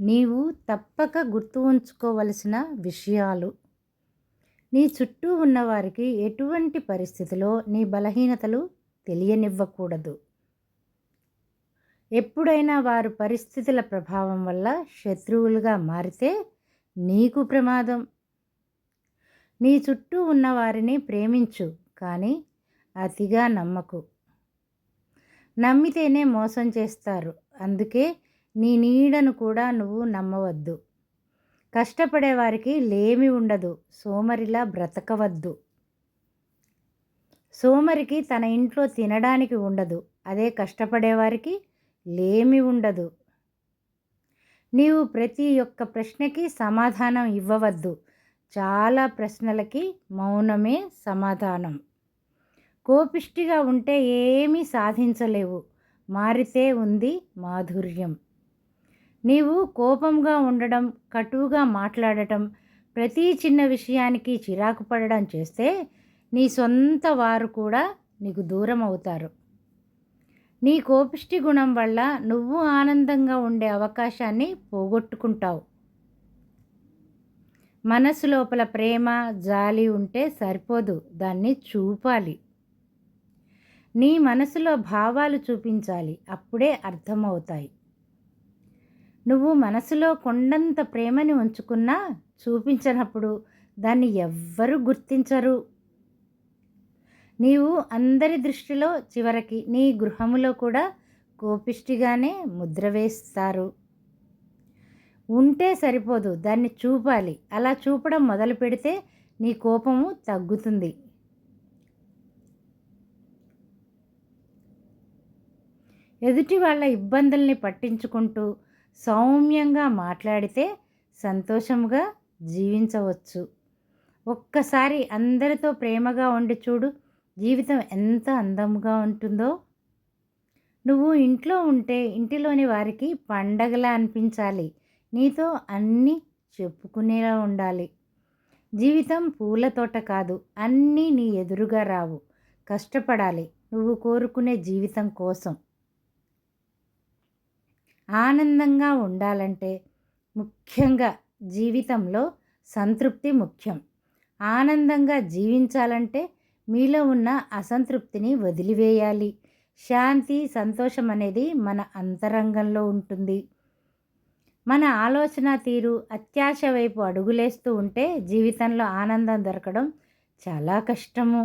నీవు తప్పక గుర్తు ఉంచుకోవలసిన విషయాలు. నీ చుట్టూ ఉన్నవారికి ఎటువంటి పరిస్థితిలో నీ బలహీనతలు తెలియనివ్వకూడదు. ఎప్పుడైనా వారు పరిస్థితుల ప్రభావం వల్ల శత్రువులుగా మారితే నీకు ప్రమాదం. నీ చుట్టూ ఉన్నవారిని ప్రేమించు కానీ అతిగా నమ్మకు. నమ్మితేనే మోసం చేస్తారు. అందుకే నీ నీడను కూడా నువ్వు నమ్మవద్దు. కష్టపడేవారికి లేమి ఉండదు. సోమరిలా బ్రతకవద్దు. సోమరికి తన ఇంట్లో తినడానికి ఉండదు. అదే కష్టపడేవారికి లేమి ఉండదు. నీవు ప్రతి ఒక్క ప్రశ్నకి సమాధానం ఇవ్వవద్దు. చాలా ప్రశ్నలకి మౌనమే సమాధానం. కోపిష్టిగా ఉంటే ఏమీ సాధించలేవు. మారితే ఉంది మాధుర్యం. నీవు కోపంగా ఉండడం కటువుగా మాట్లాడటం ప్రతి చిన్న విషయానికి చిరాకు పడడం చేస్తే నీ సొంత వారు కూడా నీకు దూరం అవుతారు. నీ కోపిష్టి గుణం వల్ల నువ్వు ఆనందంగా ఉండే అవకాశాన్ని పోగొట్టుకుంటావు. మనసు లోపల ప్రేమ జాలి ఉంటే సరిపోదు. దాన్ని చూపాలి. నీ మనసులో భావాలు చూపించాలి. అప్పుడే అర్థమవుతాయి. నువ్వు మనసులో కొండంత ప్రేమని ఉంచుకున్నా చూపించినప్పుడు దాన్ని ఎవ్వరూ గుర్తించరు. నీవు అందరి దృష్టిలో చివరికి నీ గృహములో కూడా కోపిష్టిగానే ముద్ర వేస్తారు. ఉంటే సరిపోదు దాన్ని చూపాలి. అలా చూపడం మొదలు పెడితే నీ కోపము తగ్గుతుంది. ఎదుటి వాళ్ళ ఇబ్బందుల్ని పట్టించుకుంటూ సౌమ్యంగా మాట్లాడితే సంతోషంగా జీవించవచ్చు. ఒక్కసారి అందరితో ప్రేమగా ఉండి చూడు జీవితం ఎంత అందంగా ఉంటుందో. నువ్వు ఇంట్లో ఉంటే ఇంటిలోని వారికి పండగలా అనిపించాలి. నీతో అన్నీ చెప్పుకునేలా ఉండాలి. జీవితం పూల తోట కాదు అన్నీ నీ ఎదురుగా రావు. కష్టపడాలి. నువ్వు కోరుకునే జీవితం కోసం. ఆనందంగా ఉండాలంటే ముఖ్యంగా జీవితంలో సంతృప్తి ముఖ్యం. ఆనందంగా జీవించాలంటే మీలో ఉన్న అసంతృప్తిని వదిలివేయాలి. శాంతి సంతోషం అనేది మన అంతరంగంలో ఉంటుంది. మన ఆలోచన తీరు అత్యాశ వైపు అడుగులేస్తూ ఉంటే జీవితంలో ఆనందం దొరకడం చాలా కష్టము.